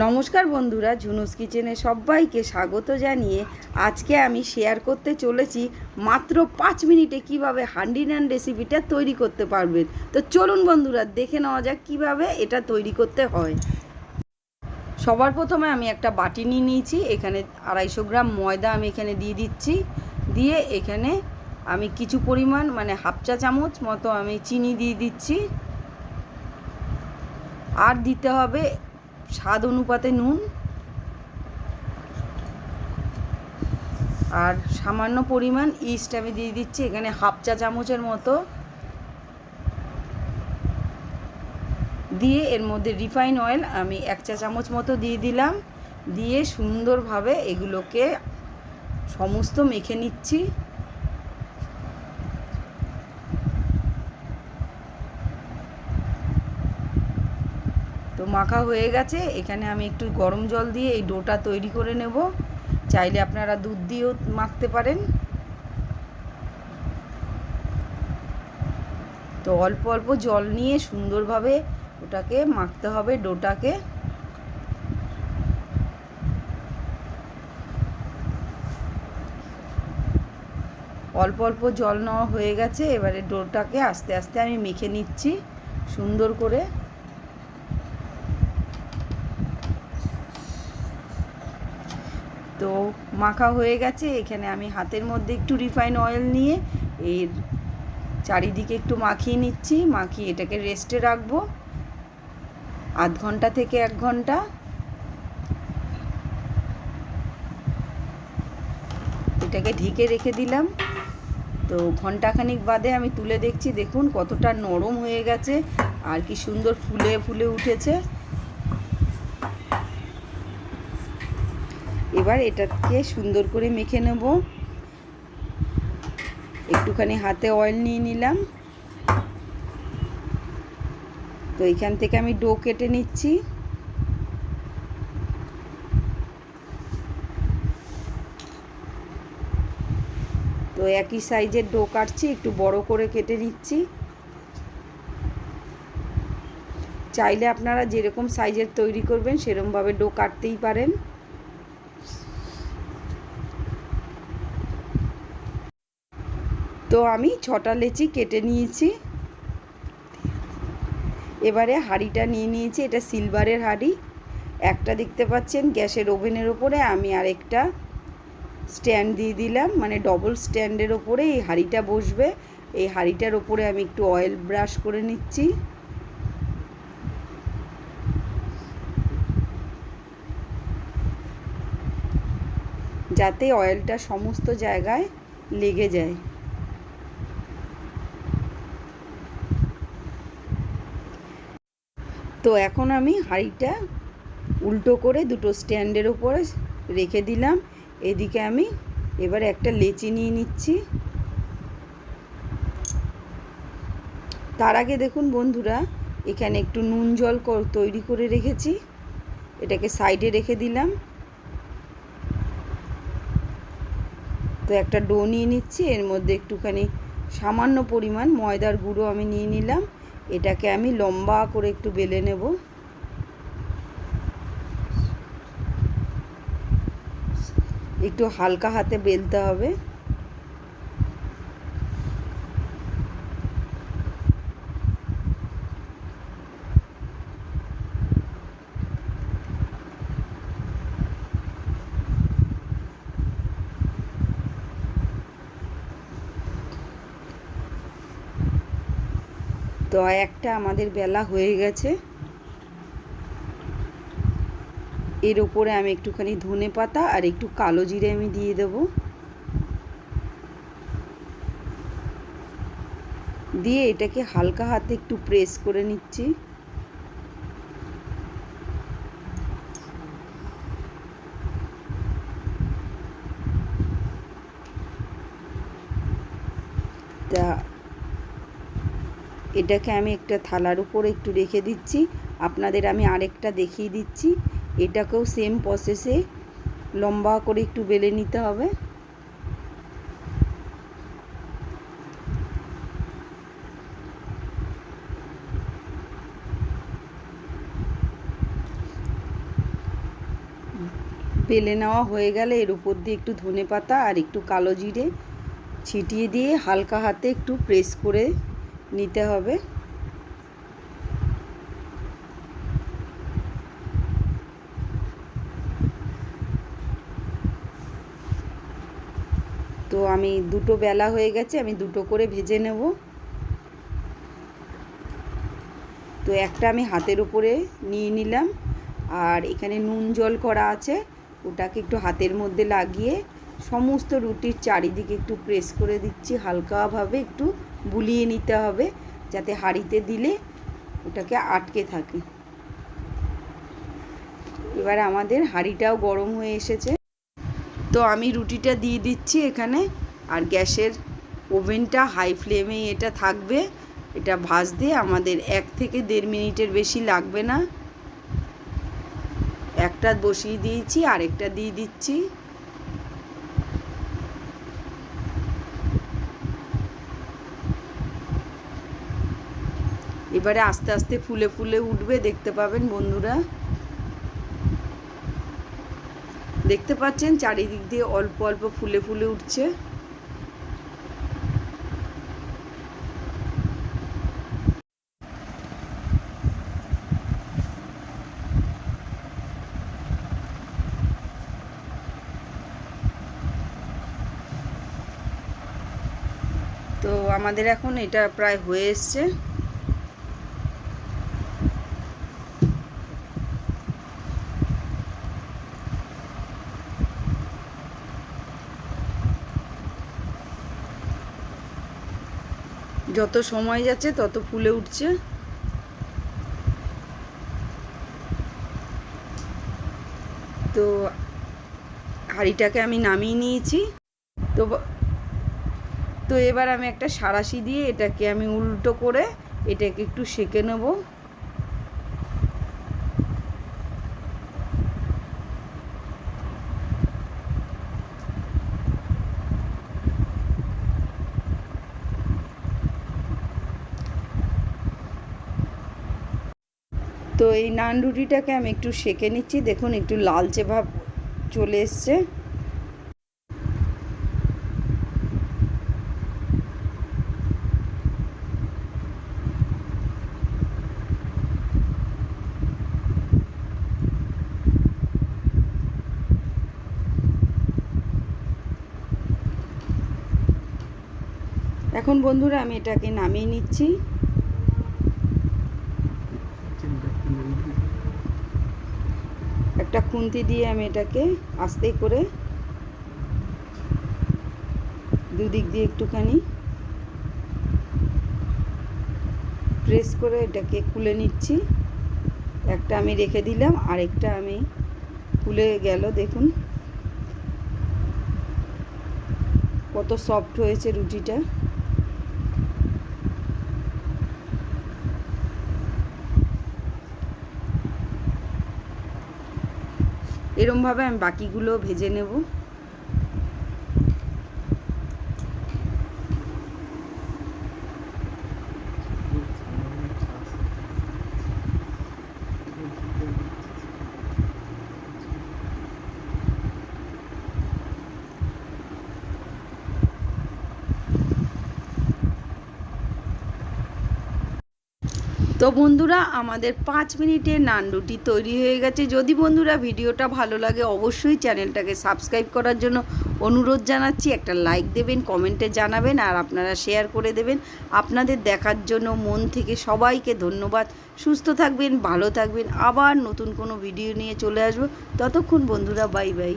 নমস্কার বন্ধুরা, ঝুনুস কিচেনে সবাইকে স্বাগত জানিয়ে আজকে আমি শেয়ার করতে চলেছি মাত্র পাঁচ মিনিটে কীভাবে হান্ডি নান রেসিপিটা তৈরি করতে পারবেন। তো চলুন বন্ধুরা, দেখে নেওয়া যাক কীভাবে এটা তৈরি করতে হয়। সবার প্রথমে আমি একটা বাটি নিয়ে নিয়েছি, এখানে আড়াইশো গ্রাম ময়দা আমি এখানে দিয়ে দিচ্ছি। দিয়ে এখানে আমি কিছু পরিমাণ মানে হাফ চা চামচ মতো আমি চিনি দিয়ে দিচ্ছি। আর দিতে হবে স্বাদ অনুপাতে নুন আর সামান্য পরিমাণ ইস্ট আমি দিয়ে দিচ্ছি, এখানে হাফ চা চামচের মতো। দিয়ে এর মধ্যে রিফাইন অয়েল আমি এক চা চামচ মতো দিয়ে দিলাম। দিয়ে সুন্দরভাবে এগুলোকে সমস্ত মেখে নিচ্ছি। তো মাখা হয়ে গেছে। এখানে আমি একটু গরম জল দিয়ে এই ডোটা তৈরি করে নেব। চাইলে আপনারা দুধ দিয়েও মাখতে পারেন। তো অল্প অল্প জল নিয়ে সুন্দরভাবে ওটাকে মাখতে হবে ডোটাকে। অল্প অল্প জল নেওয়া হয়ে গেছে। এবারে ডোটাকে আস্তে আস্তে আমি মেখে নিচ্ছি সুন্দর করে। তো মাখা হয়ে গেছে। এখানে আমি হাতের মধ্যে একটু রিফাইন অয়েল নিয়ে এর চারিদিকে একটু মাখিয়ে নিচ্ছি। মাখিয়ে এটাকে রেস্টে রাখব। আধ ঘণ্টা থেকে এক ঘণ্টা। এটাকে ঢেকে রেখে দিলাম। তো ঘন্টাখানিক বাদে আমি তুলে দেখছি, দেখুন কতটা নরম হয়ে গেছে। আর কি সুন্দর ফুলে ফুলে উঠেছে। এবার এটাকে সুন্দর করে মেখে নেব। একটুখানি হাতে অয়েল নিয়ে নিলাম। তো এখান থেকে আমি ডো কেটে নিচ্ছি। তো একই সাইজের ডো কাটছি, একটু বড় করে কেটে নিচ্ছি। চাইলে আপনারা যেরকম সাইজের তৈরি করবেন সেরকমভাবে ডো কাটতেই পারেন। তো আমি ছটা লেচি কেটে নিয়েছি। এবারে হাঁড়িটা নিয়ে নিয়েছি, এটা সিলভারের হাঁড়ি। একটা দেখতে পাচ্ছেন গ্যাসের ওভেনের ওপরে আমি আরেকটা স্ট্যান্ড দিয়ে দিলাম মানে ডবল স্ট্যান্ডের ওপরে এই হাঁড়িটা বসবে। এই হাঁড়িটার ওপরে আমি একটু অয়েল ব্রাশ করে নিচ্ছি। যাতে অয়েলটা সমস্ত জায়গায় লেগে যায়। তো এখন আমি হাঁড়িটা উল্টো করে দুটো স্ট্যান্ডের ওপরে রেখে দিলাম। এদিকে আমি এবার একটা লেচি নিয়ে নিচ্ছি। তার আগে দেখুন বন্ধুরা, এখানে একটু নুন জল তৈরি করে রেখেছি। এটাকে সাইডে রেখে দিলাম। তো একটা ডো নিয়ে নিচ্ছি। এর মধ্যে একটুখানি সামান্য পরিমাণ ময়দার গুঁড়ো আমি নিয়ে নিলাম। এটাকে আমি লম্বা করে একটু বেলে নেব। একটু হালকা হাতে বেলতে হবে। তো একটা আমাদের বেলা হয়ে গেছে। এর উপরে আমি একটুখানি ধনে পাতা আর একটু কালো জিরে আমি দিয়ে দেব। দিয়ে এটাকে হালকা হাতে একটু প্রেস করে নিচ্ছি তা এটাকে আমি একটা থালার উপরে একটু রেখে দিচ্ছি। আপনাদের আমি আরেকটা দেখিয়ে দিচ্ছি। এটাকেও সেম প্রসেসে লম্বা করে একটু বেলে নিতে হবে। বেলে নেওয়া হয়ে গেলে এর উপর দিয়ে একটু ধনে পাতা আর একটু কালো জিরে ছিটিয়ে দিয়ে হালকা হাতে একটু প্রেস করে নিতে হবে। তো আমি দুটো বেলা হয়ে গেছে, আমি দুটো করে ভেজে নেব। তো একটা আমি হাতের উপরে নিয়ে নিলাম, আর এখানে নুন জল করা আছে, ওটাকে একটু হাতের মধ্যে লাগিয়ে সমস্ত রুটির চারিদিকে একটু প্রেস করে দিচ্ছি, হালকাভাবে একটু বুলিয়ে নিতে হবে, যাতে হাঁড়িতে দিলে ওটাকে আটকে থাকে। এবার আমাদের হাঁড়িটাও গরম হয়ে এসেছে। তো আমি রুটিটা দিয়ে দিচ্ছি এখানে, আর গ্যাসের ওভেনটা হাই ফ্লেমে এটা থাকবে। এটা ভাজতে আমাদের এক থেকে দেড় মিনিটের বেশি লাগবে না। একটা বসিয়ে দিয়েছি, আরেকটা দিয়ে দিচ্ছি। এবারে আস্তে আস্তে ফুলে ফুলে উঠবে, দেখতে পাবেন বন্ধুরা। দেখতে পাচ্ছেন চারিদিক দিয়ে অল্প অল্প ফুলে ফুলে উঠছে। তো আমাদের এখন এটা প্রায় হয়ে এসছে। যত সময় যাচ্ছে, তত ফুলে উঠছে। তো হাঁড়িটাকে আমি নামিয়ে নিয়েছি। তো তো এবার আমি একটা সারাশি দিয়ে এটাকে আমি উল্টো করে এটাকে একটু সেঁকে নেব। তো এই নান রুটিটাকে আমি একটু সেঁকে নিচ্ছি। দেখুন, একটু লালচে ভাব চলে এসছে। এখন বন্ধুরা, আমি এটাকে নামিয়ে নিচ্ছি। একটা খুন্তি দিয়ে আমি এটাকে আস্তে করে দুদিক দিয়ে একটুখানি প্রেস করে এটাকে খুলে নিচ্ছি। একটা আমি রেখে দিলাম, আরেকটা আমি খুলে গেল, দেখুন। কত সফট হয়েছে রুটিটা। এরমভাবে আমি বাকিগুলো ভেজে নেব। তো বন্ধুরা, আমাদের পাঁচ মিনিটের নান রুটি তৈরি হয়ে গেছে। যদি বন্ধুরা ভিডিওটা ভালো লাগে, অবশ্যই চ্যানেলটাকে সাবস্ক্রাইব করার জন্য অনুরোধ জানাচ্ছি। একটা লাইক দেবেন, কমেন্টে জানাবেন, আর আপনারা শেয়ার করে দেবেন। আপনাদের দেখার জন্য মন থেকে সবাইকে ধন্যবাদ। সুস্থ থাকবেন, ভালো থাকবেন। আবার নতুন কোনো ভিডিও নিয়ে চলে আসব। ততক্ষণ বন্ধুরা, বাই বাই।